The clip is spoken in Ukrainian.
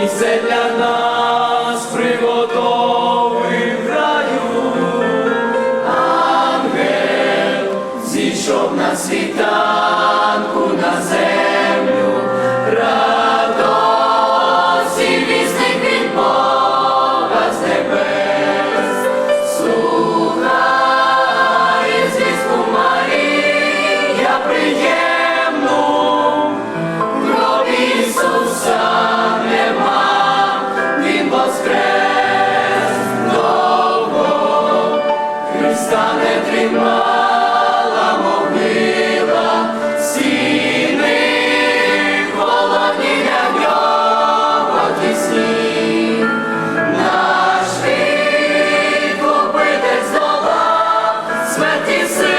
місце для нас Svetý Syn.